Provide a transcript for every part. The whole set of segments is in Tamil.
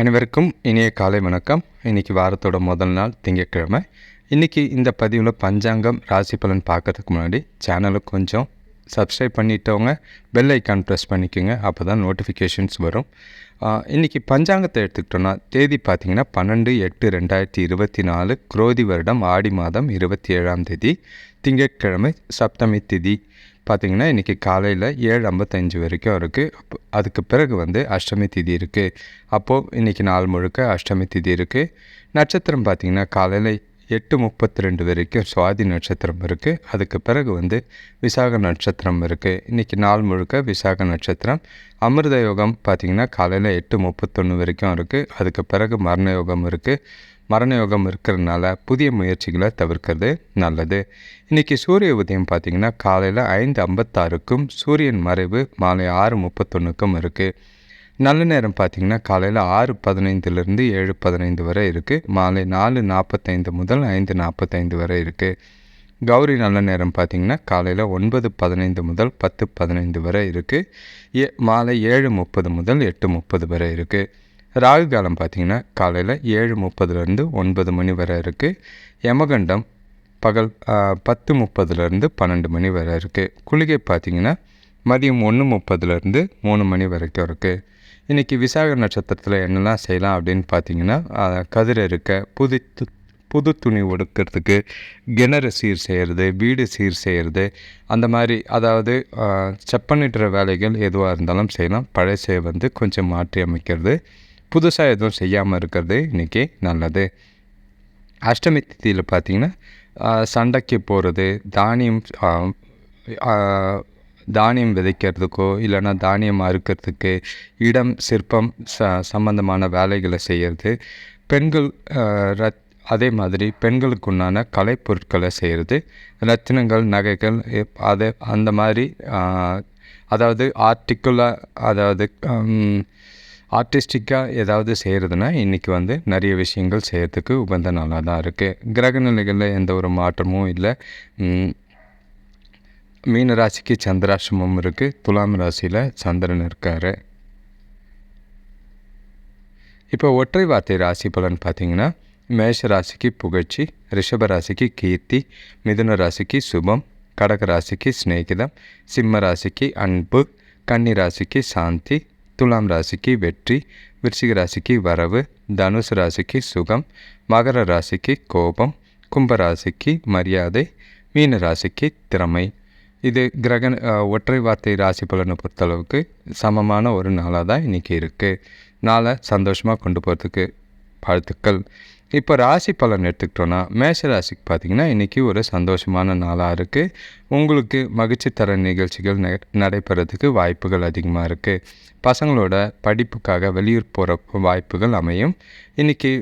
அனைவருக்கும் இனிய காலை வணக்கம். இன்றைக்கி வாரத்தோட முதல் நாள் திங்கட்கிழமை. இன்றைக்கி இந்த பதிவில் பஞ்சாங்கம் ராசி பலன் பார்க்கறதுக்கு முன்னாடி சேனலை கொஞ்சம் சப்ஸ்கிரைப் பண்ணிட்டவங்க பெல் ஐக்கான் ப்ரெஸ் பண்ணிக்கோங்க. அப்போ தான் நோட்டிஃபிகேஷன்ஸ் வரும் இன்றைக்கி பஞ்சாங்கத்தை எடுத்துக்கிட்டோன்னா தேதி பார்த்திங்கன்னா பன்னெண்டு எட்டு ரெண்டாயிரத்தி இருபத்தி நாலு குரோதி வருடம் ஆடி மாதம் இருபத்தி ஏழாம் தேதி திங்கட்கிழமை சப்தமி திதி. பார்த்திங்கன்னா இன்றைக்கி காலையில் ஏழு ஐம்பத்தஞ்சு வரைக்கும் இருக்குது அப்போ அதுக்கு பிறகு வந்து அஷ்டமி திதி இருக்குது அப்போது இன்றைக்கி நாள் முழுக்க அஷ்டமி திதி இருக்குது நட்சத்திரம் பார்த்திங்கன்னா காலையில் எட்டு முப்பத்தி ரெண்டு வரைக்கும் சுவாதி நட்சத்திரம் இருக்குது அதுக்கு பிறகு வந்து விசாக நட்சத்திரம் இருக்குது இன்றைக்கி நாள் முழுக்க விசாக நட்சத்திரம். அமிர்த யோகம் பார்த்திங்கன்னா காலையில் எட்டு முப்பத்தொன்று வரைக்கும் இருக்குது அதுக்கு பிறகு மரண யோகம் இருக்குது மரண யோகம் இருக்கிறதுனால புதிய முயற்சிகளை தவிர்க்கிறது நல்லது. இன்றைக்கி சூரிய உதயம் பார்த்திங்கன்னா காலையில் ஐந்து ஐம்பத்தாறுக்கும் சூரியன் மறைவு மாலை ஆறு முப்பத்தொன்றுக்கும் இருக்குது நல்ல நேரம் பார்த்திங்கன்னா காலையில் ஆறு பதினைந்துலேருந்து ஏழு பதினைந்து வரை இருக்குது மாலை நாலு நாற்பத்தைந்து முதல் ஐந்து நாற்பத்தைந்து வரை இருக்குது கௌரி நல்ல நேரம் பார்த்திங்கன்னா காலையில் ஒன்பது பதினைந்து முதல் பத்து பதினைந்து வரை இருக்குது ஏ மாலை ஏழு முப்பது முதல் எட்டு முப்பது வரை இருக்குது ராகு காலம் பார்த்திங்கன்னா காலையில் ஏழு முப்பதுலேருந்து ஒன்பது மணி வரை இருக்குது யமகண்டம் பகல் பத்து முப்பதுலேருந்து பன்னெண்டு மணி வரை இருக்குது குளிகை பார்த்திங்கன்னா மதியம் ஒன்று முப்பதுலேருந்து மூணு மணி வரைக்கும் இருக்குது இன்றைக்கி விசாக நட்சத்திரத்தில் என்னெல்லாம் செய்யலாம் அப்படின்னு பார்த்தீங்கன்னா கதிர் இருக்க புது புது துணி ஒடுக்கிறதுக்கு கிணறு சீர் செய்கிறது வீடு சீர் செய்கிறது அந்த மாதிரி அதாவது செப்பனிடுற வேலைகள் எதுவாக இருந்தாலும் செய்யலாம். பழசை வந்து கொஞ்சம் மாற்றி அமைக்கிறது. புதுசாக எதுவும் செய்யாமல் இருக்கிறது. இன்றைக்கி நல்லது. அஷ்டமி திதியில் பார்த்திங்கன்னா சண்டைக்கு போகிறது தானியம் தானியம் விதைக்கிறதுக்கோ இல்லைன்னா தானியம் அறுக்கிறதுக்கு இடம் சிற்பம் ச சம்மந்தமான வேலைகளை செய்கிறது பெண்கள் ரத் அதே மாதிரி பெண்களுக்கு உண்டான கலைப்பொருட்களை செய்கிறது ரத்தினங்கள் நகைகள் அதை அந்த மாதிரி அதாவது ஆர்டிக்குலாக அதாவது ஆர்டிஸ்டிக்காக ஏதாவது செய்கிறதுனா இன்றைக்கி வந்து நிறைய விஷயங்கள் செய்கிறதுக்கு உகந்த நாளாக தான் இருக்குது கிரக நிலைகளில் எந்த ஒரு மாற்றமும் இல்லை. மீன ராசிக்கு சந்திராசிரமம் இருக்குது துலாம் ராசியில் சந்திரன் இருக்கார். இப்போ ஒற்றை வார்த்தை ராசி பலன் பார்த்திங்கன்னா மேஷ ராசிக்கு புகழ்ச்சி ரிஷப ராசிக்கு கீர்த்தி மிதுன ராசிக்கு சுபம் கடக ராசிக்கு ஸ்நேகிதம் சிம்ம ராசிக்கு அன்பு கன்னி ராசிக்கு சாந்தி துலாம் ராசிக்கு வெற்றி விருச்சிக ராசிக்கு வரவு தனுசு ராசிக்கு சுகம் மகர ராசிக்கு கோபம் கும்ப ராசிக்கு மரியாதை மீன ராசிக்கு திறமை. இது கிரக ஒற்றை வார்த்தை ராசி பலனை பொறுத்தளவுக்கு சமமான ஒரு நாளாக தான் இன்றைக்கி இருக்குது நாளை சந்தோஷமாக கொண்டு போகிறதுக்கு வாழ்த்துக்கள். இப்போ ராசி பலன் எடுத்துக்கிட்டோன்னா மேஷ ராசிக்கு பார்த்திங்கன்னா இன்றைக்கி ஒரு சந்தோஷமான நாளாக இருக்குது உங்களுக்கு மகிழ்ச்சி தர நிகழ்ச்சிகள் ந நடைபெறதுக்கு வாய்ப்புகள் அதிகமாக இருக்குது பசங்களோட படிப்புக்காக வெளியூர் போகிற வாய்ப்புகள் அமையும். இன்றைக்கி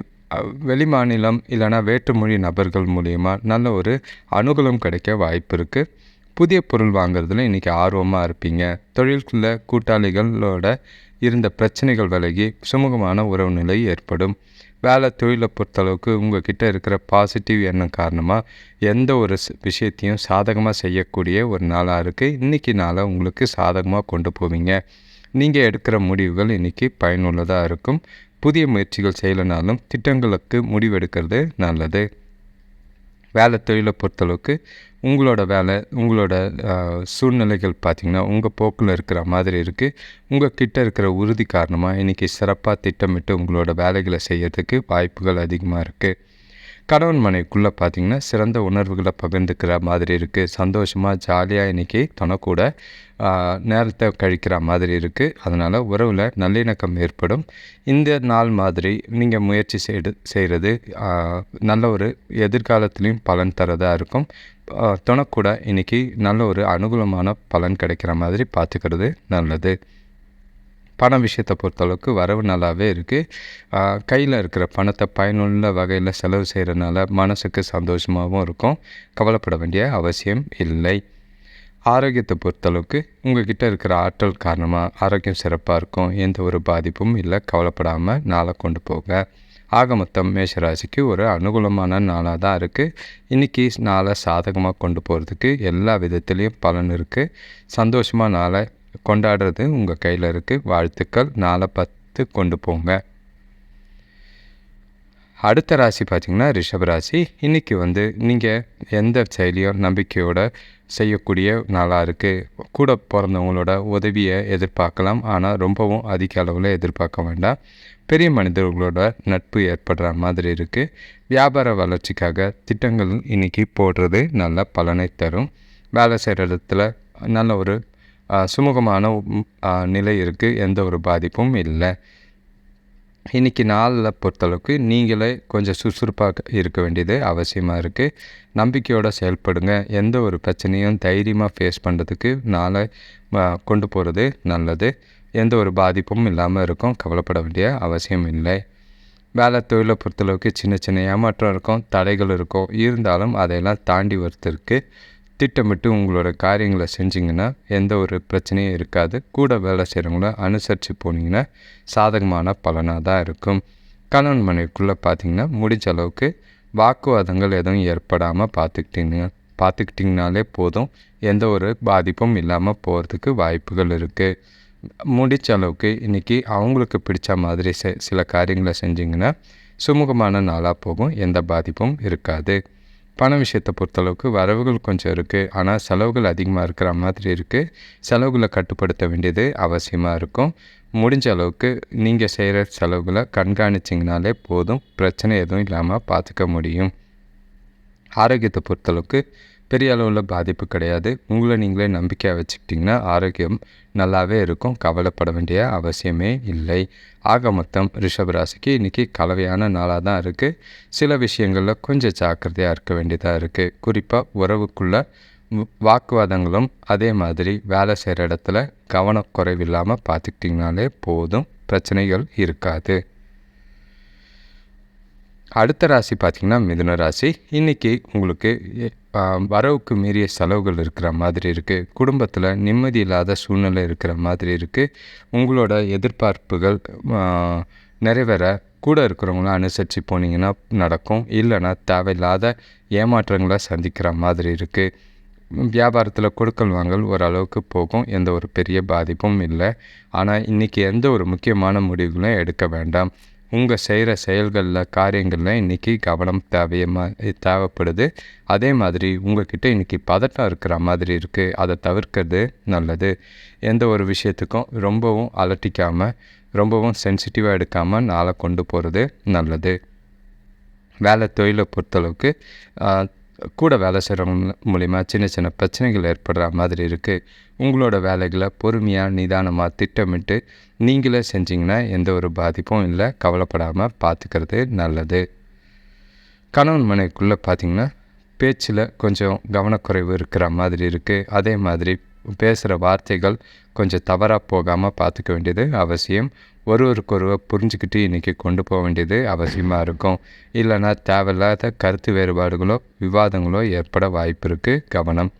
வெளி மாநிலம் இல்லைனா வேற்றுமொழி நபர்கள் மூலயமா நல்ல ஒரு அனுகூலம் கிடைக்க வாய்ப்பு இருக்குது புதிய பொருள் வாங்குறதுல இன்றைக்கி ஆர்வமாக இருப்பீங்க. தொழிலுக்குள்ள கூட்டாளிகளோட இருந்த பிரச்சனைகள் விலகி சுமூகமான உறவு நிலை ஏற்படும். வேலை தொழிலை பொறுத்தளவுக்கு உங்கள் கிட்டே இருக்கிற பாசிட்டிவ் எண்ணம் காரணமாக எந்த ஒரு விஷயத்தையும் சாதகமாக செய்யக்கூடிய ஒரு நாளாக இருக்குது இன்றைக்கி நாளை உங்களுக்கு சாதகமாக கொண்டு போவீங்க. நீங்கள் எடுக்கிற முடிவுகள் இன்றைக்கி பயனுள்ளதாக இருக்கும். புதிய முயற்சிகள் செய்யலைனாலும் திட்டங்களுக்கு முடிவெடுக்கிறது நல்லது. வேலை தொழிலை பொறுத்தளவுக்கு உங்களோட வேலை உங்களோட சூழ்நிலைகள் பார்த்திங்கன்னா உங்கள் போக்கில் இருக்கிற மாதிரி இருக்குது உங்கள் கிட்ட இருக்கிற உறுதி காரணமாக இன்றைக்கி சிறப்பாக திட்டமிட்டு உங்களோட வேலைகளை செய்யறதுக்கு வாய்ப்புகள் அதிகமாக இருக்குது கணவன் மனைவிக்குள்ளே பார்த்திங்கன்னா சிறந்த உணர்வுகளை பகிர்ந்துக்கிற மாதிரி இருக்குது சந்தோஷமாக ஜாலியாக இன்றைக்கி தனக்கூட நேரத்தை கழிக்கிற மாதிரி இருக்குது அதனால் உறவில் நல்லிணக்கம் ஏற்படும். இந்த நாள் மாதிரி நீங்கள் முயற்சி செய்து செய்கிறது நல்ல ஒரு எதிர்காலத்துலேயும் பலன் தரதாக இருக்கும். துணக்கூட இன்றைக்கி நல்ல ஒரு அனுகூலமான பலன் கிடைக்கிற மாதிரி பார்த்துக்கிறது நல்லது. பண விஷயத்தை பொறுத்தளவுக்கு வரவு நல்லாவே இருக்குது கையில் இருக்கிற பணத்தை பயனுள்ள வகையில் செலவு செய்கிறனால மனசுக்கு சந்தோஷமாகவும் இருக்கும். கவலைப்பட வேண்டிய அவசியம் இல்லை. ஆரோக்கியத்தை பொறுத்தளவுக்கு உங்கள் கிட்டே இருக்கிற ஆற்றல் காரணமாக ஆரோக்கியம் சிறப்பாக இருக்கும் எந்த ஒரு பாதிப்பும் இல்லை கவலைப்படாமல் நாளை கொண்டு போங்க. ஆக மொத்தம் மேஷராசிக்கு ஒரு அனுகூலமான நாளாக தான் இருக்குது இன்றைக்கி நாளை சாதகமாக கொண்டு போகிறதுக்கு எல்லா விதத்துலேயும் பலன் இருக்குது சந்தோஷமாக நாளை கொண்டாடுறது உங்கள் கையில் இருக்குது வாழ்த்துக்கள். நாளை பத்து கொண்டு போங்க. அடுத்த ராசி பார்த்திங்கன்னா ரிஷபராசி இன்றைக்கி வந்து நீங்கள் எந்த செயலியும் நம்பிக்கையோட செய்யக்கூடிய நாளாக இருக்குது கூட பிறந்தவங்களோட உதவியை எதிர்பார்க்கலாம். ஆனால் ரொம்பவும் அதிக அளவில் எதிர்பார்க்க வேண்டாம். பெரிய மனிதர்களோட நட்பு ஏற்படுற மாதிரி இருக்குது வியாபார வளர்ச்சிக்காக திட்டங்கள் இன்றைக்கி போடுறது நல்ல பலனை தரும். வேலை செய்கிற இடத்துல நல்ல ஒரு சுமூகமான நிலை இருக்குது எந்த ஒரு பாதிப்பும் இல்லை. இன்றைக்கி நாளில் பொறுத்தளவுக்கு நீங்களே கொஞ்சம் சுறுசுறுப்பாக இருக்க வேண்டியது அவசியமாக இருக்குது நம்பிக்கையோடு செயல்படுங்க. எந்த ஒரு பிரச்சனையும் தைரியமாக ஃபேஸ் பண்ணுறதுக்கு நாளை கொண்டு போகிறது நல்லது. எந்த ஒரு பாதிப்பும் இல்லாமல் இருக்கும். கவலைப்பட வேண்டிய அவசியம் இல்லை. வேலை தொழிலை பொறுத்தளவுக்கு சின்ன சின்ன ஏமாற்றம் இருக்கும். தடைகள் இருக்கும். இருந்தாலும் அதையெல்லாம் தாண்டி வரத்திற்கு திட்டமிட்டு உங்களோட காரியங்களை செஞ்சிங்கன்னா எந்த ஒரு பிரச்சனையும் இருக்காது. கூட வேலை செய்கிறவங்கள அனுசரித்து போனீங்கன்னா சாதகமான பலனாக தான் இருக்கும். கணவன் மனைவிக்குள்ளே பார்த்தீங்கன்னா முடிஞ்ச அளவுக்கு வாக்குவாதங்கள் எதுவும் ஏற்படாமல் பார்த்துக்கிட்டீங்க பார்த்துக்கிட்டிங்கனாலே போதும். எந்த ஒரு பாதிப்பும் இல்லாமல் போகிறதுக்கு வாய்ப்புகள் இருக்குது முடிச்ச அளவுக்கு இன்றைக்கி அவங்களுக்கு பிடிச்ச மாதிரி சில காரியங்களை செஞ்சிங்கன்னா சுமூகமான நாளாக போகும். எந்த பாதிப்பும் இருக்காது. பண விஷயத்தை பொறுத்தளவுக்கு வரவுகள் கொஞ்சம் இருக்குது ஆனால் செலவுகள் அதிகமாக இருக்கிற மாதிரி இருக்குது செலவுகளை கட்டுப்படுத்த வேண்டியது அவசியமாக இருக்கும். முடிஞ்ச அளவுக்கு நீங்கள் செய்கிற செலவுகளை கண்காணிச்சிங்கனாலே போதும். பிரச்சனை எதுவும் இல்லாமல் பார்த்துக்க முடியும். ஆரோக்கியத்தை பொறுத்தளவுக்கு பெரிய அளவில் பாதிப்பு கிடையாது. உங்களை நீங்களே நம்பிக்கையாக வச்சுக்கிட்டிங்கன்னா ஆரோக்கியம் நல்லாவே இருக்கும். கவலைப்பட வேண்டிய அவசியமே இல்லை. ஆக மொத்தம் ரிஷபராசிக்கு இன்றைக்கி கலவையான நாளாக தான் இருக்குது சில விஷயங்களில் கொஞ்சம் ஜாக்கிரதையாக இருக்க வேண்டியதாக இருக்குது குறிப்பாக உறவுக்குள்ள வாக்குவாதங்களும் அதே மாதிரி வேலை செய்கிற இடத்துல கவனக்குறைவில்லாமல் பார்த்துக்கிட்டிங்கனாலே போதும். பிரச்சனைகள் இருக்காது. அடுத்த ராசி பார்த்திங்கன்னா மிதுன ராசி. இன்றைக்கி உங்களுக்கு வரவுக்கு மீறிய செலவுகள் இருக்கிற மாதிரி இருக்குது குடும்பத்தில் நிம்மதி இல்லாத சூழ்நிலை இருக்கிற மாதிரி இருக்குது உங்களோட எதிர்பார்ப்புகள் நிறைவேற கூட இருக்கிறவங்கள அனுசரித்து போனீங்கன்னா நடக்கும். இல்லைன்னா தேவையில்லாத ஏமாற்றங்களை சந்திக்கிற மாதிரி இருக்குது வியாபாரத்தில் கொடுக்கல் வாங்கல் ஓரளவுக்கு போகும். எந்த ஒரு பெரிய பாதிப்பும் இல்லை. ஆனால் இன்றைக்கி எந்த ஒரு முக்கியமான முடிவுகளும் எடுக்க வேண்டாம். உங்கள் செய்கிற செயல்களில் காரியங்களில் இன்றைக்கி கவனம் தேவையமாக தேவைப்படுது. அதே மாதிரி உங்கள்கிட்ட இன்றைக்கி பதட்டம் இருக்கிற மாதிரி இருக்குது அதை தவிர்க்கிறது நல்லது. எந்த ஒரு விஷயத்துக்கும் ரொம்பவும் அலட்டிக்காமல் ரொம்பவும் சென்சிட்டிவாக எடுக்காமல் நாளை கொண்டு போகிறது நல்லது. வேலை தொழிலை பொறுத்தளவுக்கு கூட வேலை செய்கிறவங்க மூலிமா சின்ன சின்ன பிரச்சனைகள் ஏற்படுற மாதிரி இருக்குது உங்களோட வேலைகளை பொறுமையாக நிதானமாக திட்டமிட்டு நீங்களே செஞ்சிங்கன்னா எந்த ஒரு பாதிப்பும் இல்லை. கவலைப்படாமல் பார்த்துக்கிறது நல்லது. கணவன் மனைக்குள்ளே பார்த்திங்கன்னா பேச்சில் கொஞ்சம் கவனக்குறைவு இருக்கிற மாதிரி இருக்குது அதே மாதிரி பேசுகிற வார்த்தைகள் கொஞ்சம் தவறாக போகாமல் பார்த்துக்க வேண்டியது அவசியம். ஒருவருக்கொருவர் புரிஞ்சுக்கிட்டு இன்றைக்கி கொண்டு போக வேண்டியது அவசியமாக இருக்கும். இல்லைனா தேவையில்லாத கருத்து வேறுபாடுகளோ விவாதங்களோ ஏற்பட வாய்ப்பு இருக்குது கவனம்.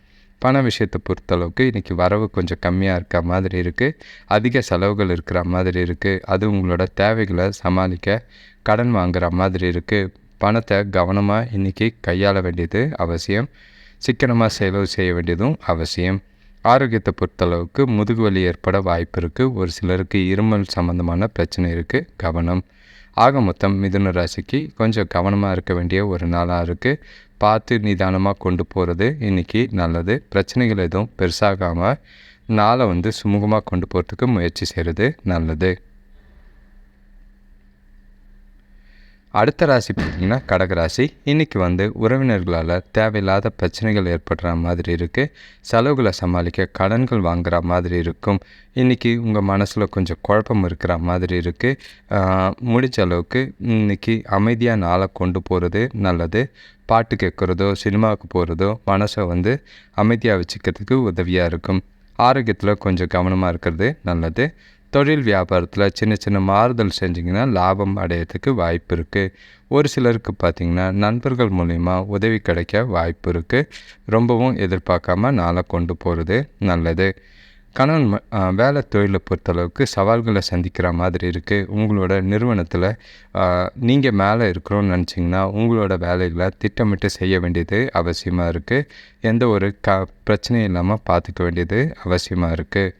பண விஷயத்தை பொறுத்தளவுக்கு இன்றைக்கி வரவு கொஞ்சம் கம்மியாக இருக்க மாதிரி இருக்குது அதிக செலவுகள் இருக்கிற மாதிரி இருக்குது அது உங்களோட தேவைகளை சமாளிக்க கடன் வாங்குகிற மாதிரி இருக்குது பணத்தை கவனமாக இன்றைக்கி கையாள வேண்டியது அவசியம். சிக்கனமாக செலவு செய்ய வேண்டியதும் அவசியம். ஆரோக்கியத்தை பொறுத்தளவுக்கு முதுகு வலி ஏற்பட வாய்ப்பு இருக்குது ஒரு சிலருக்கு இருமல் சம்மந்தமான பிரச்சனை இருக்குது கவனம். ஆக மொத்தம் மிதுன ராசிக்கு கொஞ்சம் கவனமாக இருக்க வேண்டிய ஒரு நாளாக இருக்குது பார்த்து நிதானமாக கொண்டு போகிறது இன்றைக்கி நல்லது. பிரச்சனைகள் எதுவும் பெருசாகாமல் நாளை வந்து சுமூகமாக கொண்டு போகிறதுக்கு முயற்சி செய்கிறது நல்லது. அடுத்த ராசி பார்த்திங்கன்னா கடகராசி இன்றைக்கி வந்து உறவினர்களால் தேவையில்லாத பிரச்சனைகள் ஏற்படுற மாதிரி இருக்குது செலவுகளை சமாளிக்க கடன்கள் வாங்குகிற மாதிரி இருக்கும். இன்றைக்கி உங்கள் மனசில் கொஞ்சம் குழப்பம் இருக்கிற மாதிரி இருக்குது முடிஞ்ச அளவுக்கு இன்றைக்கி அமைதியாக நாளை கொண்டு போகிறது நல்லது. பாட்டு கேட்குறதோ சினிமாவுக்கு போகிறதோ மனசை வந்து அமைதியாக வச்சுக்கிறதுக்கு உதவியாக இருக்கும். ஆரோக்கியத்தில் கொஞ்சம் கவனமாக இருக்கிறது நல்லது. தொழில் வியாபாரத்தில் சின்ன சின்ன மாறுதல் செஞ்சிங்கன்னா லாபம் அடையிறதுக்கு வாய்ப்பு இருக்குது ஒரு சிலருக்கு பார்த்திங்கன்னா நண்பர்கள் மூலிமா உதவி கிடைக்க வாய்ப்பு இருக்குது ரொம்பவும் எதிர்பார்க்காம நாளை கொண்டு போகிறது நல்லது. கணவன் வேலை தொழிலை பொறுத்தளவுக்கு சவால்களை சந்திக்கிற மாதிரி இருக்குது உங்களோட நிறுவனத்தில் நீங்கள் மேலே இருக்கிறோன்னு நினச்சிங்கன்னா உங்களோட வேலைகளை திட்டமிட்டு செய்ய வேண்டியது அவசியமாக இருக்குது எந்த ஒரு க பிரச்சனையும் இல்லாமல் பார்த்துக்க வேண்டியது அவசியமாக இருக்குது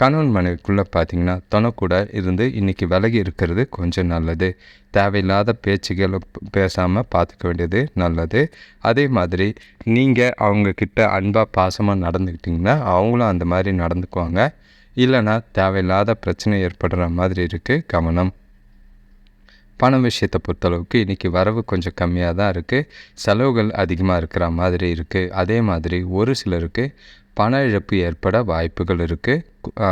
கணவன் மனைவிக்குள்ளே பார்த்தீங்கன்னா தனக்கூட இருந்து இன்றைக்கி விலகி இருக்கிறது கொஞ்சம் நல்லது. தேவையில்லாத பேச்சுகளை பேசாமல் பார்த்துக்க வேண்டியது நல்லது. அதே மாதிரி நீங்கள் அவங்கக்கிட்ட அன்பாக பாசமாக நடந்துக்கிட்டிங்கன்னா அவங்களும் அந்த மாதிரி நடந்துக்குவாங்க. இல்லைன்னா தேவையில்லாத பிரச்சனை ஏற்படுற மாதிரி இருக்குது கவனம். பண விஷயத்தை பொறுத்தளவுக்கு இன்றைக்கி வரவு கொஞ்சம் கம்மியாக தான் இருக்குது செலவுகள் அதிகமாக இருக்கிற மாதிரி இருக்குது அதே மாதிரி ஒரு சிலருக்கு பண இழப்பு ஏற்பட வாய்ப்புகள் இருக்குது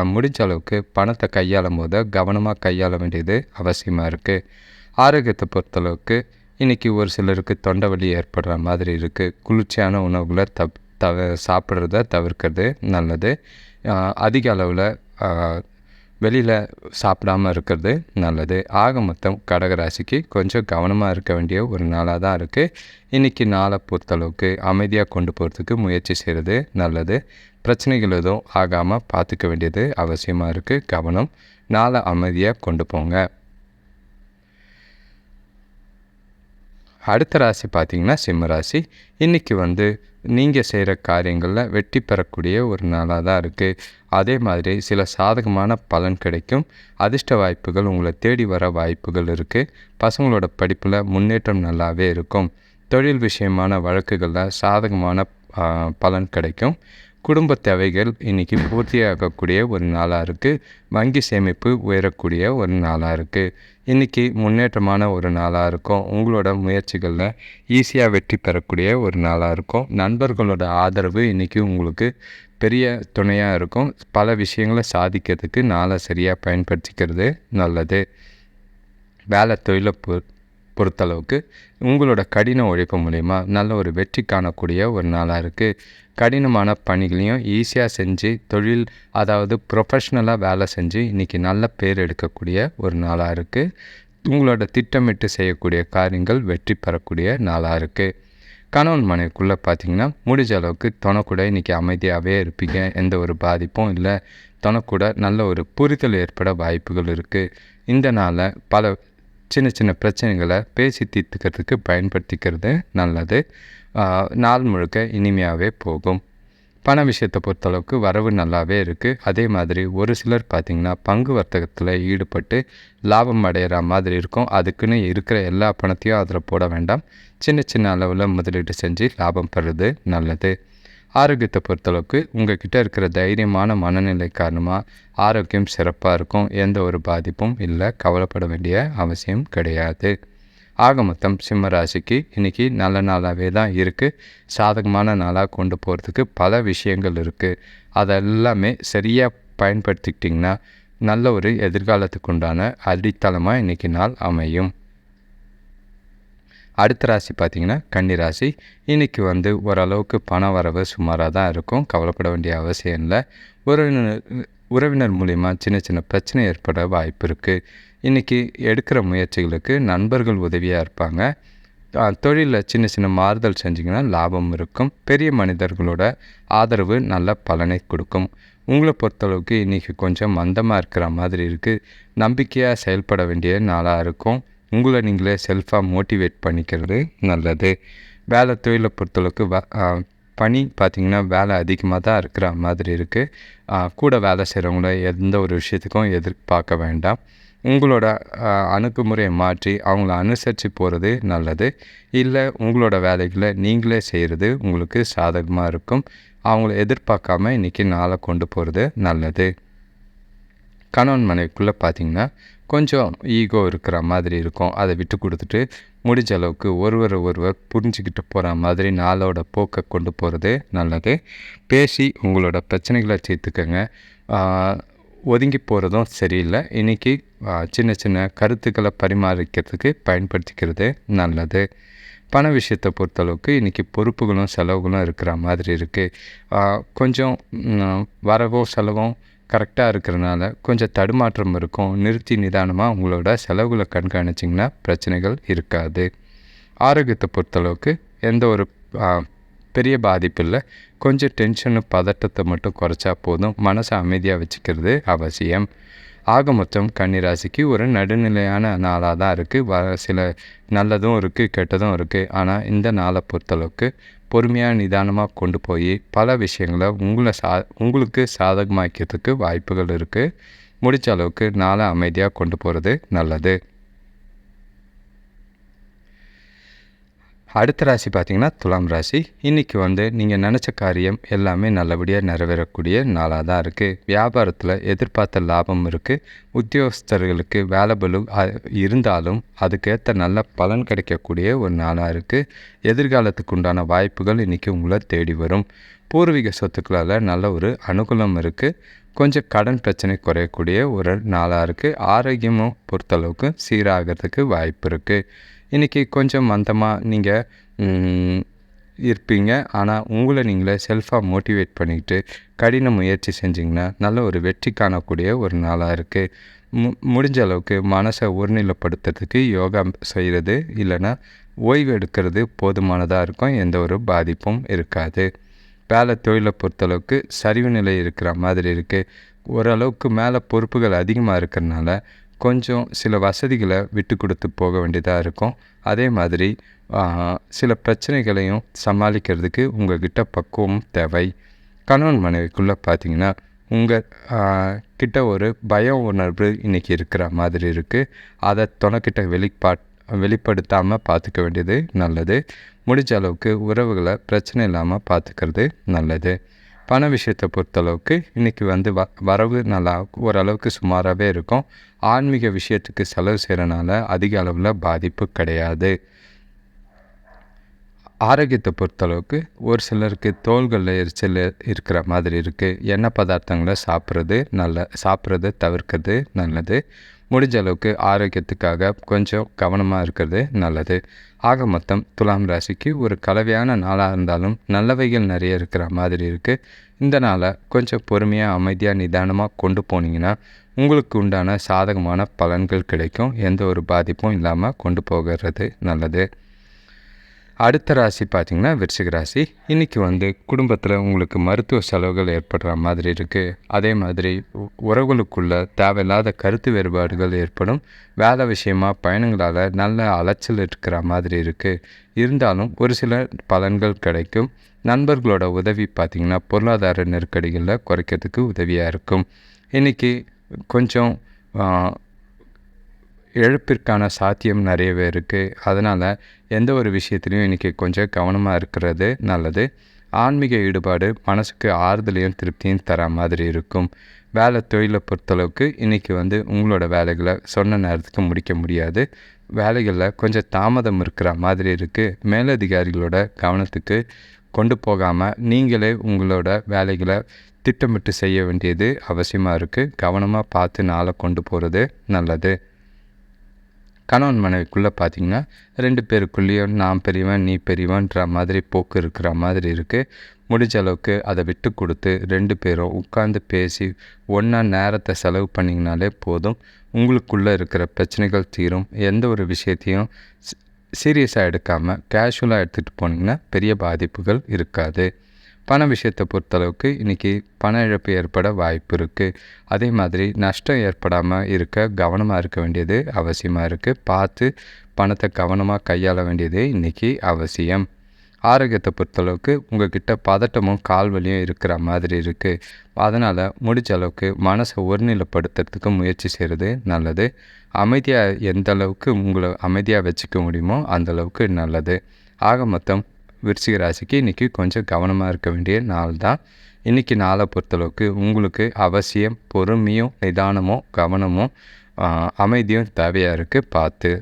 முடிஞ்ச அளவுக்கு பணத்தை கையாளும் போது கவனமாக கையாள வேண்டியது அவசியமாக இருக்குது ஆரோக்கியத்தை பொறுத்தளவுக்கு இன்றைக்கி ஒரு சிலருக்கு தொண்டை வலி ஏற்படுற மாதிரி இருக்குது குளிர்ச்சியான உணவுகளை தப் தவ சாப்பிட்றத தவிர்க்கிறது நல்லது. அதிக அளவில் வெளியில் சாப்பிடாமல் இருக்கிறது நல்லது. ஆக மொத்தம் கடகராசிக்கு கொஞ்சம் கவனமாக இருக்க வேண்டிய ஒரு நாளாக தான் இருக்குது இன்றைக்கி நாளை பொறுத்தளவுக்கு அமைதியாக கொண்டு போகிறதுக்கு முயற்சி செய்கிறது நல்லது. பிரச்சனைகள் எதுவும் ஆகாமல் பார்த்துக்க வேண்டியது அவசியமாக இருக்குது கவனம். நாளை அமைதியாக கொண்டு போங்க. அடுத்த ராசி பார்த்திங்கன்னா சிம்ம ராசி. இன்றைக்கி வந்து நீங்கள் செய்கிற காரியங்களில் வெற்றி பெறக்கூடிய ஒரு நாளாக தான் இருக்குது அதே மாதிரி சில சாதகமான பலன் கிடைக்கும். அதிர்ஷ்ட வாய்ப்புகள் உங்களை தேடி வர வாய்ப்புகள் இருக்குது பசங்களோட படிப்பில் முன்னேற்றம் நல்லாவே இருக்கும். தொழில் விஷயமான வழக்குகளில் சாதகமான பலன் கிடைக்கும். குடும்ப தேவைகள் இன்றைக்கி பூர்த்தியாகக்கூடிய ஒரு நாளாக இருக்குது வங்கி சேமிப்பு உயரக்கூடிய ஒரு நாளாக இருக்குது இன்றைக்கி முன்னேற்றமான ஒரு நாளாக இருக்கும். உங்களோட முயற்சிகளில் ஈஸியாக வெற்றி பெறக்கூடிய ஒரு நாளாக இருக்கும். நண்பர்களோட ஆதரவு இன்றைக்கி உங்களுக்கு பெரிய துணையாக இருக்கும். பல விஷயங்களை சாதிக்கிறதுக்கு நாளை சரியாக பயன்படுத்திக்கிறது நல்லது. வேலை தொழிலை பொறுத்தளவுக்கு உங்களோட கடின உழைப்பு மூலிமா நல்ல ஒரு வெற்றி காணக்கூடிய ஒரு நாளாக இருக்குது கடினமான பணிகளையும் ஈஸியாக செஞ்சு தொழில் அதாவது ப்ரொஃபஷ்னலாக வேலை செஞ்சு இன்றைக்கி நல்ல பேர் எடுக்கக்கூடிய ஒரு நாளாக இருக்குது உங்களோட திட்டமிட்டு செய்யக்கூடிய காரியங்கள் வெற்றி பெறக்கூடிய நாளாக இருக்குது கணவன் மனைவிக்குள்ளே பார்த்தீங்கன்னா முடிஞ்ச அளவுக்கு தொணக்கூட இன்றைக்கி அமைதியாகவே இருப்பீங்க. எந்த ஒரு பாதிப்பும் இல்லை. தொணக்கூட நல்ல ஒரு புரிதல் ஏற்பட வாய்ப்புகள் இருக்குது இந்த நாளில் பல சின்ன சின்ன பிரச்சனைகளை பேசி தீர்த்துக்கிறதுக்கு பயன்படுத்திக்கிறது நல்லது. நாள் முழுக்க இனிமையாகவே போகும். பண விஷயத்தை பொறுத்தளவுக்கு வரவு நல்லாவே இருக்குது அதே மாதிரி ஒரு சிலர் பார்த்திங்கன்னா பங்கு வர்த்தகத்தில் ஈடுபட்டு லாபம் அடைகிற மாதிரி இருக்கும். அதுக்குன்னு இருக்கிற எல்லா பணத்தையும் அதில் போட வேண்டாம். சின்ன சின்ன அளவில் முதலீடு செஞ்சு லாபம் பெறுறது நல்லது. ஆரோக்கியத்தை பொறுத்தளவுக்கு உங்கள் கிட்டே இருக்கிற தைரியமான மனநிலை காரணமாக ஆரோக்கியம் சிறப்பாக இருக்கும் எந்த ஒரு பாதிப்பும் இல்லை கவலைப்பட வேண்டிய அவசியம் கிடையாது. ஆக மொத்தம் சிம்ம ராசிக்கு இன்றைக்கி நல்ல நாளாகவே தான் இருக்குது சாதகமான நாளாக கொண்டு போகிறதுக்கு பல விஷயங்கள் இருக்குது அதெல்லாமே சரியாக பயன்படுத்திக்கிட்டிங்கன்னா நல்ல ஒரு எதிர்காலத்துக்கு உண்டான அடித்தளமாக இன்றைக்கி நாள் அமையும். அடுத்த ராசி பார்த்திங்கன்னா கன்னி ராசி. இன்றைக்கி வந்து ஓரளவுக்கு பண வரவு சுமாராக தான் இருக்கும். கவலைப்பட வேண்டிய அவசியம் இல்லை. உறவினர் உறவினர் மூலிமா சின்ன சின்ன பிரச்சனை ஏற்பட வாய்ப்பு இருக்குது இன்றைக்கி எடுக்கிற முயற்சிகளுக்கு நண்பர்கள் உதவியாக இருப்பாங்க. தொழிலில் சின்ன சின்ன மாறுதல் செஞ்சிங்கன்னா லாபம் இருக்கும். பெரிய மனிதர்களோட ஆதரவு நல்ல பலனை கொடுக்கும். உங்களை பொறுத்தளவுக்கு இன்றைக்கி கொஞ்சம் மந்தமாக இருக்கிற மாதிரி இருக்குது நம்பிக்கையாக செயல்பட வேண்டிய நாளாக இருக்கும். உங்களை நீங்களே செல்ஃபாக மோட்டிவேட் பண்ணிக்கிறது நல்லது. வேலை தொழிலை பொறுத்தளவுக்கு பணி பார்த்திங்கன்னா வேலை அதிகமாக தான் இருக்கிற மாதிரி இருக்குது கூட வேலை செய்கிறவங்கள எந்த ஒரு விஷயத்துக்கும் எதிர்பார்க்க வேண்டாம். உங்களோட அணுகுமுறையை மாற்றி அவங்கள அனுசரித்து போகிறது நல்லது. இல்லை உங்களோட வேலைகளை நீங்களே செய்கிறது உங்களுக்கு சாதகமாக இருக்கும். அவங்கள எதிர்பார்க்காம இன்றைக்கி நாளை கொண்டு போகிறது நல்லது. கணவன் மனைவிக்குள்ளே பார்த்திங்கன்னா கொஞ்சம் ஈகோ இருக்கிற மாதிரி இருக்கும். அதை விட்டு கொடுத்துட்டு முடிஞ்ச அளவுக்கு ஒருவர் ஒருவர் புரிஞ்சுக்கிட்டு போகிற மாதிரி நாளோட போக்கை கொண்டு போகிறது நல்லது. பேசி உங்களோட பிரச்சனைகளை சேர்த்துக்கோங்க ஒதுங்கி போகிறதும் சரியில்லை. இன்றைக்கி சின்ன சின்ன கருத்துக்களை பரிமாறிக்கிறதுக்கு பயன்படுத்திக்கிறது நல்லது. பண விஷயத்தை பொறுத்தளவுக்கு இன்றைக்கி பொறுப்புகளும் செலவுகளும் இருக்கிற மாதிரி இருக்குது கொஞ்சம் வரவோ செலவும் கரெக்டாக இருக்கிறனால கொஞ்சம் தடுமாற்றம் இருக்கும். நிறுத்தி நிதானமாக உங்களோட செலவுகளை கண்காணிச்சிங்கன்னா பிரச்சனைகள் இருக்காது. ஆரோக்கியத்தை பொறுத்தளவுக்கு எந்த ஒரு பெரிய பாதிப்பு இல்லை கொஞ்சம் டென்ஷனு பதட்டத்தை மட்டும் குறைச்சா போதும். மனசை அமைதியாக வச்சுக்கிறது அவசியம். ஆக மொத்தம் கன்னிராசிக்கு ஒரு நடுநிலையான நாளாக தான் இருக்குது வ சில நல்லதும் இருக்குது கெட்டதும் இருக்குது ஆனால் இந்த நாளை பொறுத்தளவுக்கு பொறுமையாக நிதானமாக கொண்டு போய் பல விஷயங்களை உங்களை சா உங்களுக்கு சாதகமாக்கிறதுக்கு வாய்ப்புகள் இருக்குது முடிச்ச அளவுக்கு நாளை அமைதியாக கொண்டு போகிறது நல்லது. அடுத்த ராசி பார்த்திங்கன்னா துலாம் ராசி. இன்றைக்கி வந்து நீங்கள் நினச்ச காரியம் எல்லாமே நல்லபடியாக நிறைவேறக்கூடிய நாளாக தான் இருக்குது வியாபாரத்தில் எதிர்பார்த்த லாபம் இருக்குது உத்தியோகஸ்தர்களுக்கு வேலை பலு இருந்தாலும் அதுக்கேற்ற நல்ல பலன் கிடைக்கக்கூடிய ஒரு நாளாக இருக்குது எதிர்காலத்துக்கு உண்டான வாய்ப்புகள் இன்றைக்கி உங்களை தேடி வரும். பூர்வீக சொத்துக்களால் நல்ல ஒரு அனுகூலம் இருக்குது கொஞ்சம் கடன் பிரச்சனை குறையக்கூடிய ஒரு நாளாக இருக்குது ஆரோக்கியமும் பொறுத்தளவுக்கு சீராகிறதுக்கு வாய்ப்பு இருக்குது இன்றைக்கி கொஞ்சம் மந்தமாக நீங்கள் இருப்பீங்க. ஆனால் உங்களை நீங்களே செல்ஃபாக மோட்டிவேட் பண்ணிக்கிட்டு கடின முயற்சி செஞ்சிங்கன்னா நல்ல ஒரு வெற்றி காணக்கூடிய ஒரு நாளாக இருக்குது மு முடிஞ்ச அளவுக்கு மனசை ஒருநிலைப்படுத்துறதுக்கு யோகா செய்கிறது இல்லைன்னா ஓய்வு எடுக்கிறது போதுமானதாக இருக்கும். எந்த ஒரு பாதிப்பும் இருக்காது. வேலை தொழிலை பொறுத்தளவுக்கு சரிவு நிலை இருக்கிற மாதிரி இருக்குது ஓரளவுக்கு மேலே பொறுப்புகள் அதிகமாக இருக்கிறனால கொஞ்சம் சில வசதிகளை விட்டு கொடுத்து போக வேண்டியதாக இருக்கும். அதே மாதிரி சில பிரச்சனைகளையும் சமாளிக்கிறதுக்கு உங்கள்கிட்ட பக்குவம் தேவை. கணவன் மனைவிக்குள்ளே பார்த்தீங்கன்னா உங்கள் கிட்ட ஒரு பய உணர்வு இன்றைக்கி இருக்கிற மாதிரி இருக்குது அதை தொலைக்கிட்ட வெளிப்பாட் வெளிப்படுத்தாமல் பார்த்துக்க வேண்டியது நல்லது. முடிஞ்ச அளவுக்கு உறவுகளை பிரச்சனை இல்லாமல் பார்த்துக்கிறது நல்லது. பண விஷயத்தை பொறுத்தளவுக்கு இன்றைக்கி வந்து வ வரவு நல்லா ஓரளவுக்கு சுமாராகவே இருக்கும். ஆன்மீக விஷயத்துக்கு செலவு செய்கிறனால அதிக அளவில் பாதிப்பு கிடையாது. ஆரோக்கியத்தை பொறுத்தளவுக்கு ஒரு சிலருக்கு தோள்களில் எரிச்சல் இருக்கிற மாதிரி இருக்குது எண்ணெய் பதார்த்தங்களை சாப்பிட்றது நல்ல சாப்பிட்றத தவிர்க்கிறது நல்லது. முடிஞ்ச அளவுக்கு ஆரோக்கியத்துக்காக கொஞ்சம் கவனமாக இருக்கிறது நல்லது. ஆக மொத்தம் துலாம் ராசிக்கு ஒரு கலவையான நாளாக இருந்தாலும் நல்லவைகள் நிறைய இருக்கிற மாதிரி இருக்குது இந்த நாளை கொஞ்சம் பொறுமையாக அமைதியாக நிதானமாக கொண்டு போனீங்கன்னா உங்களுக்கு உண்டான சாதகமான பலன்கள் கிடைக்கும். எந்த ஒரு பாதிப்பும் இல்லாமல் கொண்டு போகிறது நல்லது. அடுத்த ராசி பார்த்திங்கன்னா விருச்சிக ராசி. இன்றைக்கி வந்து குடும்பத்தில் உங்களுக்கு மருத்துவ செலவுகள் ஏற்படுற மாதிரி இருக்குது அதே மாதிரி உறவுகளுக்குள்ள தேவையில்லாத கருத்து வேறுபாடுகள் ஏற்படும். வேலை விஷயமாக பயணங்களால் நல்ல அலைச்சல் இருக்கிற மாதிரி இருக்குது இருந்தாலும் ஒரு சில பலன்கள் கிடைக்கும். நண்பர்களோட உதவி பார்த்திங்கன்னா பொருளாதார நெருக்கடிகளில் குறைக்கிறதுக்கு உதவியாக இருக்கும். இன்றைக்கி கொஞ்சம் இழப்பிற்கான சாத்தியம் நிறையவே இருக்குது அதனால் எந்த ஒரு விஷயத்துலையும் இன்றைக்கி கொஞ்சம் கவனமாக இருக்கிறது நல்லது. ஆன்மீக ஈடுபாடு மனசுக்கு ஆறுதலையும் திருப்தியும் தர மாதிரி இருக்கும். வேலை தொழிலை பொறுத்தளவுக்கு இன்றைக்கி வந்து உங்களோட வேலைகளை சொன்ன நேரத்துக்கு முடிக்க முடியாது. வேலைகளில் கொஞ்சம் தாமதம் இருக்கிற மாதிரி இருக்குது மேலதிகாரிகளோட கவனத்துக்கு கொண்டு போகாமல் நீங்களே உங்களோட வேலைகளை திட்டமிட்டு செய்ய வேண்டியது அவசியமாக இருக்குது கவனமாக பார்த்து நாளை கொண்டு போகிறது நல்லது. கணவன் மனைவிக்குள்ளே பார்த்தீங்கன்னா ரெண்டு பேருக்குள்ளேயும் நான் பெரியவன் நீ பெரியவன்ற மாதிரி போக்கு இருக்கிற மாதிரி இருக்குது முடிஞ்ச அளவுக்கு அதை விட்டு கொடுத்து ரெண்டு பேரும் உட்காந்து பேசி ஒன்றா நேரத்தை செலவு பண்ணிங்கனாலே போதும். உங்களுக்குள்ளே இருக்கிற பிரச்சனைகள் தீரும். எந்த ஒரு விஷயத்தையும் சீரியஸாக எடுக்காமல் கேஷுவலாக எடுத்துகிட்டு போனீங்கன்னா பெரிய பாதிப்புகள் இருக்காது. பண விஷயத்தை பொறுத்தளவுக்கு இன்றைக்கி பண இழப்பு ஏற்பட வாய்ப்பு இருக்குது அதே மாதிரி நஷ்டம் ஏற்படாமல் இருக்க கவனமாக இருக்க வேண்டியது அவசியமாக இருக்குது பார்த்து பணத்தை கவனமாக கையாள வேண்டியது இன்றைக்கி அவசியம். ஆரோக்கியத்தை பொறுத்தளவுக்கு உங்கள்கிட்ட பதட்டமும் கால்வலியும் இருக்கிற மாதிரி இருக்குது அதனால் முடிஞ்ச அளவுக்கு மனசை ஒருநிலைப்படுத்துறதுக்கு முயற்சி செய்கிறது நல்லது. அமைதியாக எந்த அளவுக்கு உங்களை அமைதியாக வச்சுக்க முடியுமோ அந்தளவுக்கு நல்லது. ஆக மொத்தம் விருச்சிக ராசிக்கு இன்றைக்கி கொஞ்சம் கவனமாக இருக்க வேண்டிய நாள் தான். இன்றைக்கி நாளை பொறுத்தளவுக்கு உங்களுக்கு அவசியம் பொறுமையும் நிதானமும் கவனமும் அமைதியும் தேவையாக இருக்குது பார்த்து.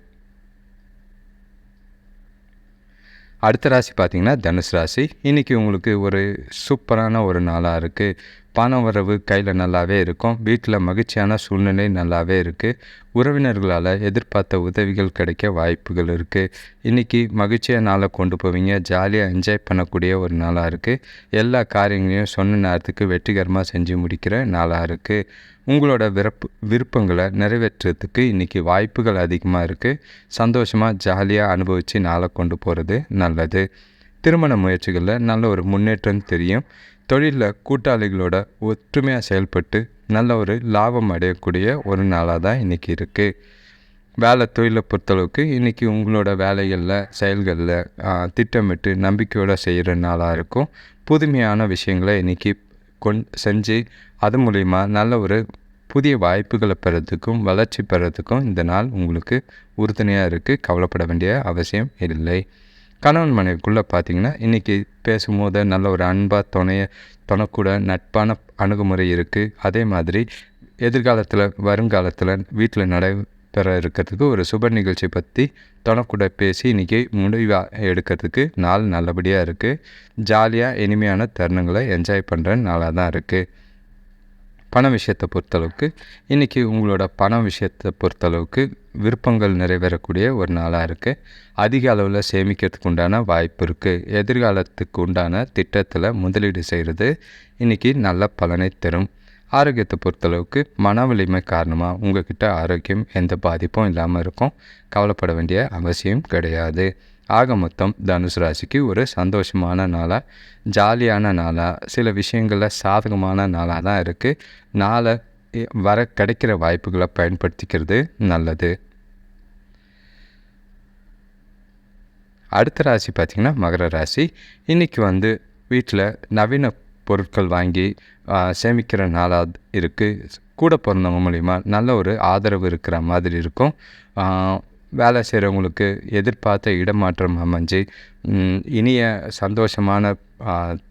அடுத்த ராசி பார்த்திங்கன்னா தனுசு ராசி. இன்றைக்கி உங்களுக்கு ஒரு சூப்பரான ஒரு நாளாக இருக்குது பண வரவு கையில் நல்லாவே இருக்கும். வீட்டில் மகிழ்ச்சியான சூழ்நிலை நல்லாவே இருக்குது உறவினர்களால் எதிர்பார்த்த உதவிகள் கிடைக்க வாய்ப்புகள் இருக்குது இன்றைக்கி மகிழ்ச்சியாக நாளை கொண்டு போவீங்க. ஜாலியாக என்ஜாய் பண்ணக்கூடிய ஒரு நாளாக இருக்குது எல்லா காரியங்களையும் சொன்ன நேரத்துக்கு வெற்றிகரமாக செஞ்சு முடிக்கிற நாளாக இருக்குது உங்களோட விருப்ப விருப்பங்களை நிறைவேற்றுறதுக்கு இன்றைக்கி வாய்ப்புகள் அதிகமாக இருக்குது சந்தோஷமாக ஜாலியாக அனுபவித்து நாளை கொண்டு போகிறது நல்லது. திருமண முயற்சிகளில் நல்ல ஒரு முன்னேற்றம் தெரியும். தொழிலில் கூட்டாளிகளோட ஒற்றுமையாக செயல்பட்டு நல்ல ஒரு லாபம் அடையக்கூடிய ஒரு நாளாக தான் இன்றைக்கி இருக்குது வேலை தொழிலை பொறுத்தளவுக்கு இன்றைக்கி உங்களோட வேலைகளில் செயல்களில் திட்டமிட்டு நம்பிக்கையோடு செய்கிற நாளாக இருக்கும். புதுமையான விஷயங்களை இன்றைக்கி கொண் செஞ்சு அது மூலிமா நல்ல ஒரு புதிய வாய்ப்புகளை பெறத்துக்கும் வளர்ச்சி பெறத்துக்கும் இந்த நாள் உங்களுக்கு உறுதுணையாக இருக்குது கவலைப்பட வேண்டிய அவசியம் இல்லை. கணவன் மனைவிக்குள்ளே பார்த்தீங்கன்னா இன்றைக்கி பேசும்போது நல்ல ஒரு அன்பாக துணைய துணைக்கூட நட்பான அணுகுமுறை இருக்குது அதே மாதிரி எதிர்காலத்தில் வருங்காலத்தில் வீட்டில் நடைபெற இருக்கிறதுக்கு ஒரு சுப நிகழ்ச்சி பற்றி துணைக்கூட பேசி இன்றைக்கி முடிவாக எடுக்கிறதுக்கு நாள் நல்லபடியாக இருக்குது ஜாலியாக இனிமையான தருணங்களை என்ஜாய் பண்ணுற நாளாக தான் இருக்குது பண விஷயத்தை பொறுத்தளவுக்கு இன்றைக்கி உங்களோட பண விஷயத்தை பொறுத்தளவுக்கு விருப்பங்கள் நிறைவேறக்கூடிய ஒரு நாளாக இருக்குது அதிக அளவில் சேமிக்கிறதுக்கு உண்டான வாய்ப்பு இருக்குது எதிர்காலத்துக்கு உண்டான திட்டத்தில் முதலீடு செய்கிறது இன்றைக்கி நல்ல பலனை தரும். ஆரோக்கியத்தை பொறுத்தளவுக்கு மன வலிமை காரணமாக உங்கள்கிட்ட ஆரோக்கியம் எந்த பாதிப்பும் இல்லாமல் இருக்கும். கவலைப்பட வேண்டிய அவசியம் கிடையாது. ஆக மொத்தம் தனுசு ராசிக்கு ஒரு சந்தோஷமான நாளாக ஜாலியான நாளாக சில விஷயங்களில் சாதகமான நாளாக தான் இருக்குது நாளை வர கிடைக்கிற வாய்ப்புகளை பயன்படுத்திக்கிறது நல்லது. அடுத்த ராசி பார்த்திங்கன்னா மகர ராசி. இன்றைக்கி வந்து வீட்டில் நவீன பொருட்கள் வாங்கி சேமிக்கிற நாளாக இருக்குது கூட பிறந்தவங்க மூலிமா நல்ல ஒரு ஆதரவு இருக்கிற மாதிரி இருக்கும். வேலை செய்கிறவங்களுக்கு எதிர்பார்த்த இடமாற்றம் அமைஞ்சு இனிய சந்தோஷமான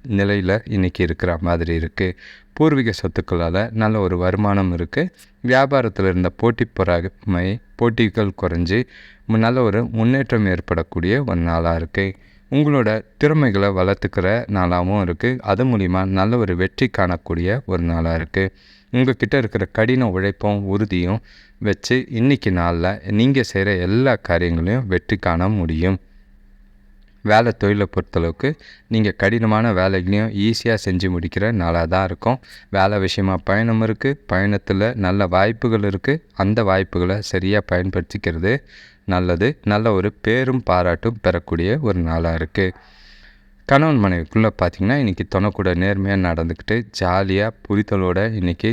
நிலையில் இன்றைக்கி இருக்கிற மாதிரி இருக்குது பூர்வீக சொத்துக்களால் நல்ல ஒரு வருமானம் இருக்குது வியாபாரத்தில் இருந்த போட்டி பொறாமை போட்டிகள் குறைஞ்சி நல்ல ஒரு முன்னேற்றம் ஏற்படக்கூடிய ஒரு நாளாக இருக்குது உங்களோட திறமைகளை வளர்த்துக்கிற நாளாகவும் இருக்குது அது மூலிமா நல்ல ஒரு வெற்றி காணக்கூடிய ஒரு நாளாக இருக்குது உங்கள் கிட்டே இருக்கிற கடின உழைப்பும் உறுதியும் வச்சு இன்றைக்கி நாளில் நீங்கள் செய்கிற எல்லா காரியங்களையும் வெற்றி காண முடியும். வேலை தொழிலை பொறுத்தளவுக்கு நீங்கள் கடினமான வேலைகளையும் ஈஸியாக செஞ்சு முடிக்கிற நாளாக தான் இருக்கும். வேலை விஷயமாக பயணம் இருக்குது பயணத்தில் நல்ல வாய்ப்புகள் இருக்குது அந்த வாய்ப்புகளை சரியாக பயன்படுத்திக்கிறது நல்லது. நல்ல ஒரு பேரும் பாராட்டும் பெறக்கூடிய ஒரு நாளாக இருக்குது கணவன் மனைவிக்குள்ளே பார்த்திங்கன்னா இன்றைக்கி துணைக்கூட நேர்மையாக நடந்துக்கிட்டு ஜாலியாக புரிதலோடு இன்றைக்கி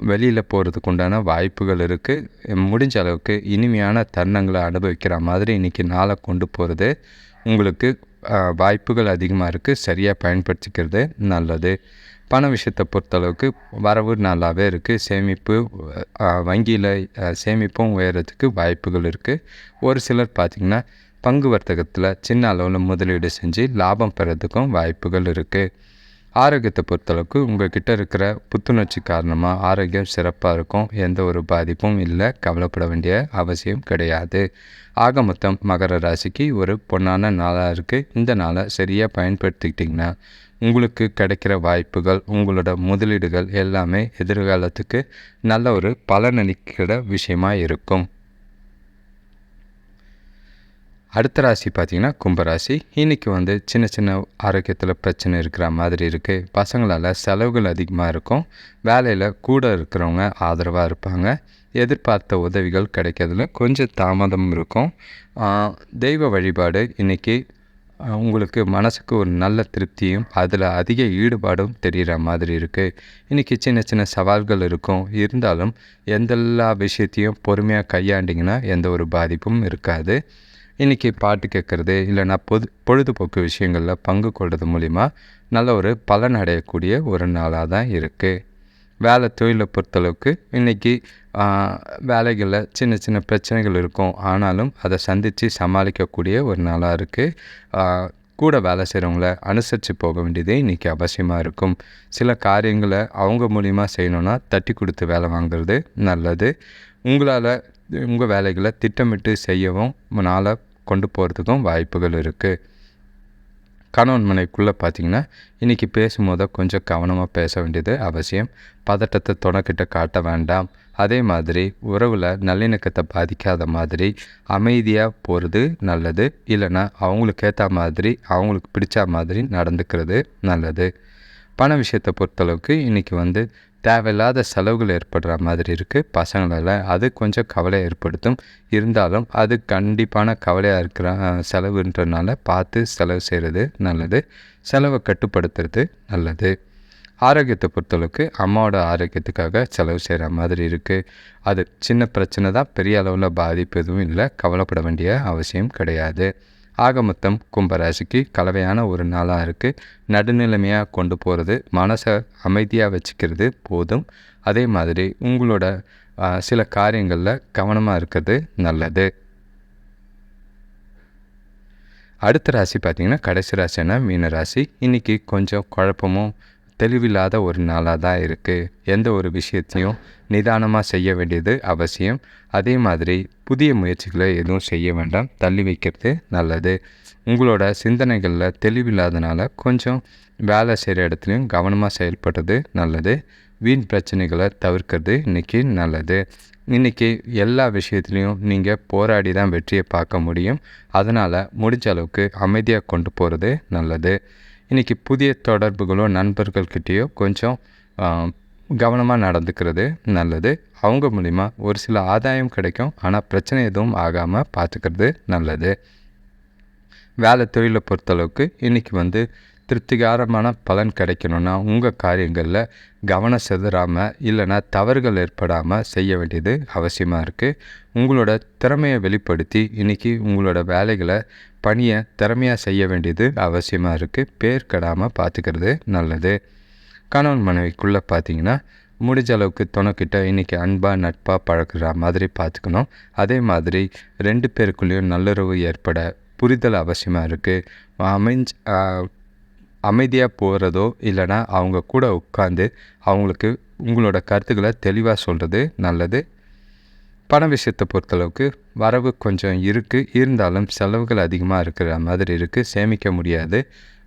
வெளியில் போகிறதுக்கு உண்டான வாய்ப்புகள் இருக்குது முடிஞ்ச அளவுக்கு இனிமையான தருணங்களை அனுபவிக்கிற மாதிரி இன்றைக்கி நாளை கொண்டு போகிறது உங்களுக்கு வாய்ப்புகள் அதிகமாக இருக்குது சரியாக பயன்படுத்திக்கிறது நல்லது. பண விஷயத்தை பொறுத்தளவுக்கு வரவு நல்லாவே இருக்குது சேமிப்பு வங்கியில் சேமிப்பும் உயரத்துக்கு வாய்ப்புகள் இருக்குது ஒரு சிலர் பார்த்திங்கன்னா பங்கு வர்த்தகத்தில் சின்ன அளவில் முதலீடு செஞ்சு லாபம் பெறதுக்கும் வாய்ப்புகள் இருக்குது ஆரோக்கியத்தை பொறுத்தளவுக்கு உங்கள் கிட்ட இருக்கிற புத்துணர்ச்சி காரணமாக ஆரோக்கியம் சிறப்பாக இருக்கும். எந்த ஒரு பாதிப்பும் இல்லை. கவலைப்பட வேண்டிய அவசியம் கிடையாது. ஆக மொத்தம் மகர ராசிக்கு ஒரு பொன்னான நாளாக இருக்குது இந்த நாளை சரியாக பயன்படுத்திக்கிட்டிங்கன்னா உங்களுக்கு கிடைக்கிற வாய்ப்புகள் உங்களோட முதலீடுகள் எல்லாமே எதிர்காலத்துக்கு நல்ல ஒரு பலனளிக்கிற விஷயமாக இருக்கும். அடுத்த ராசி பார்த்திங்கன்னா கும்பராசி. இன்றைக்கி வந்து சின்ன சின்ன ஆரோக்கியத்தில் பிரச்சனை இருக்கிற மாதிரி இருக்குது பசங்களால் செலவுகள் அதிகமாக இருக்கும். வேலையில் கூட இருக்கிறவங்க ஆதரவாக இருப்பாங்க. எதிர்பார்த்த உதவிகள் கிடைக்கிறதுல கொஞ்சம் தாமதம் இருக்கும். தெய்வ வழிபாடு இன்றைக்கி உங்களுக்கு மனசுக்கு ஒரு நல்ல திருப்தியும் அதில் அதிக ஈடுபாடும் தெரிகிற மாதிரி இருக்குது இன்றைக்கி சின்ன சின்ன சவால்கள் இருக்கும். இருந்தாலும் எந்தெல்லா விஷயத்தையும் பொறுமையாக கையாண்டிங்கன்னா எந்த ஒரு பாதிப்பும் இருக்காது. இன்றைக்கி பாட்டு கேட்குறது இல்லைனா பொது பொழுதுபோக்கு விஷயங்களில் பங்கு கொள்வது மூலிமா நல்ல ஒரு பலன் அடையக்கூடிய ஒரு நாளாக தான் இருக்குது வேலை தொழிலை பொறுத்தளவுக்கு இன்றைக்கி வேலைகளில் சின்ன சின்ன பிரச்சனைகள் இருக்கும். ஆனாலும் அதை சந்தித்து சமாளிக்கக்கூடிய ஒரு நாளாக இருக்குது கூட வேலை செய்கிறவங்கள அனுசரித்து போக வேண்டியது இன்றைக்கி அவசியமாக இருக்கும். சில காரியங்களை அவங்க மூலிமா செய்யணுன்னா தட்டி கொடுத்து வேலை வாங்குறது நல்லது. உங்களால் உங்கள் வேலைகளை திட்டமிட்டு செய்யவும் நாளை கொண்டு போகிறதுக்கும் வாய்ப்புகள் இருக்குது கணவன் மனைக்குள்ளே பார்த்திங்கன்னா இன்றைக்கி பேசும்போது கொஞ்சம் கவனமாக பேச வேண்டியது அவசியம். பதட்டத்தை துணைக்கிட்ட காட்ட வேண்டாம். அதே மாதிரி உறவில் நல்லிணக்கத்தை பாதிக்காத மாதிரி அமைதியாக போகிறது நல்லது. இல்லைன்னா அவங்களுக்கு ஏற்ற மாதிரி அவங்களுக்கு பிடிச்ச மாதிரி நடந்துக்கிறது நல்லது. பண விஷயத்தை பொறுத்தளவுக்கு இன்றைக்கி வந்து தேவையில்லாத செலவுகள் ஏற்படுற மாதிரி இருக்குது பசங்களால் அது கொஞ்சம் கவலை ஏற்படுத்தும். இருந்தாலும் அது கண்டிப்பான கவலையாக இருக்கிற செலவுன்றனால பார்த்து செலவு செய்கிறது நல்லது. செலவை கட்டுப்படுத்துறது நல்லது. ஆரோக்கியத்தை பொறுத்தளவுக்கு அம்மாவோட ஆரோக்கியத்துக்காக செலவு செய்கிற மாதிரி இருக்குது அது சின்ன பிரச்சனை தான் பெரிய அளவில் பாதிப்பு எதுவும் இல்லை. கவலைப்பட வேண்டிய அவசியம் கிடையாது. ஆக மொத்தம் கும்பராசிக்கு கலவையான ஒரு நாளாக இருக்குது நடுநிலைமையாக கொண்டு போகிறது மனசை அமைதியாக வச்சுக்கிறது போதும். அதே மாதிரி உங்களோட சில காரியங்களில் கவனமாக இருக்கிறது நல்லது. அடுத்த ராசி பார்த்திங்கன்னா கடைசி ராசினா மீன ராசி இன்றைக்கி கொஞ்சம் குழப்பமும் தெளிவில்லாத ஒரு நாளாக தான் இருக்குது எந்த ஒரு விஷயத்தையும் நிதானமாக செய்ய வேண்டியது அவசியம். அதே மாதிரி புதிய முயற்சிகளை எதுவும் செய்ய வேண்டாம். தள்ளி வைக்கிறது நல்லது. உங்களோட சிந்தனைகளில் தெளிவில்லாதனால கொஞ்சம் வேலை செய்கிற இடத்துலையும் கவனமாக செயல்படுறது நல்லது. வீண் பிரச்சனைகளை தவிர்க்கிறது இன்றைக்கி நல்லது. இன்றைக்கி எல்லா விஷயத்துலேயும் நீங்கள் போராடி தான் வெற்றியை பார்க்க முடியும். அதனால் முடிஞ்ச அளவுக்கு அமைதியாக கொண்டு போகிறது நல்லது. இன்றைக்கி புதிய தொடர்புகளோ நண்பர்கள்கிட்டேயோ கொஞ்சம் கவனமாக நடந்துக்கிறது நல்லது. அவங்க மூலிமா ஒரு சில ஆதாயம் கிடைக்கும். ஆனால் பிரச்சனை எதுவும் ஆகாமல் பார்த்துக்கிறது நல்லது. வேலை தொழிலை பொறுத்தளவுக்கு இன்றைக்கி வந்து திருப்திகரமான பலன் கிடைக்கணும்னா உங்கள் காரியங்களில் கவனம் செதுறாமல் இல்லைன்னா தவறுகள் ஏற்படாமல் செய்ய வேண்டியது அவசியமாக இருக்குது உங்களோட திறமையை வெளிப்படுத்தி இன்றைக்கி உங்களோட வேலைகளை பணியை திறமையாக செய்ய வேண்டியது அவசியமாக இருக்குது பேர் கெடாமல் பார்த்துக்கிறது நல்லது. கணவன் மனைவிக்குள்ளே பார்த்தீங்கன்னா முடிஞ்ச அளவுக்கு துணைக்கிட்ட இன்றைக்கி அன்பாக நட்பாக பழக்கிற மாதிரி பார்த்துக்கணும் அதே மாதிரி ரெண்டு பேருக்குள்ளேயும் நல்லுறவு ஏற்பட புரிதல் அவசியமாக இருக்குது அமைஞ்ச அமைதியாக போகிறதோ இல்லைனா அவங்க கூட உட்காந்து அவங்களுக்கு உங்களோட கருத்துக்களை தெளிவாக சொல்கிறது நல்லது. பண விஷயத்தை பொறுத்தளவுக்கு வரவு கொஞ்சம் இருக்குது இருந்தாலும் செலவுகள் அதிகமாக இருக்கிற மாதிரி இருக்குது சேமிக்க முடியாது.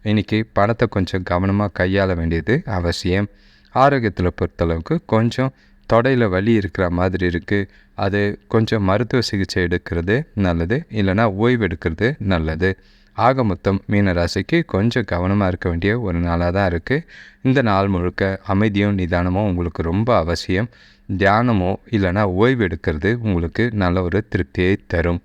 இன்றைக்கி பணத்தை கொஞ்சம் கவனமாக கையாள வேண்டியது அவசியம். ஆரோக்கியத்தில் பொறுத்தளவுக்கு கொஞ்சம் தொடையில் வலி இருக்கிற மாதிரி இருக்குது அது கொஞ்சம் மருத்துவ சிகிச்சை எடுக்கிறது நல்லது. இல்லைனா ஓய்வு எடுக்கிறது நல்லது. ஆக மொத்தம் மீனராசிக்கு கொஞ்சம் கவனமாக இருக்க வேண்டிய ஒரு நாளாக தான் இருக்குது இந்த நாள் முழுக்க அமைதியும் நிதானமும் உங்களுக்கு ரொம்ப அவசியம். தியானமோ இல்லைனா ஓய்வு எடுக்கிறது உங்களுக்கு நல்ல ஒரு திருப்தியை தரும்.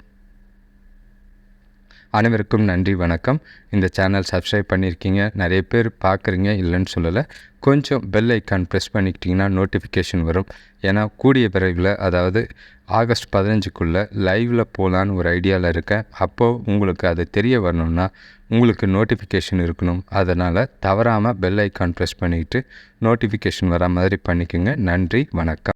அனைவருக்கும் நன்றி வணக்கம். இந்த சேனல் சப்ஸ்கிரைப் பண்ணியிருக்கீங்க நிறைய பேர் பார்க்குறீங்க இல்லைன்னு சொல்லலை. கொஞ்சம் பெல் ஐக்கான் ப்ரெஸ் பண்ணிக்கிட்டிங்கன்னா நோட்டிஃபிகேஷன் வரும். ஏன்னா கூடிய பிறகுல அதாவது ஆகஸ்ட் பதினஞ்சுக்குள்ளே லைவில் போகலான்னு ஒரு ஐடியாவில் இருக்கேன். அப்போது உங்களுக்கு அது தெரிய வரணும்னா உங்களுக்கு நோட்டிஃபிகேஷன் இருக்கணும். அதனால் தவறாமல் பெல் ஐக்கான் ப்ரெஸ் பண்ணிக்கிட்டு நோட்டிஃபிகேஷன் வரா மாதிரி பண்ணிக்கோங்க. நன்றி வணக்கம்.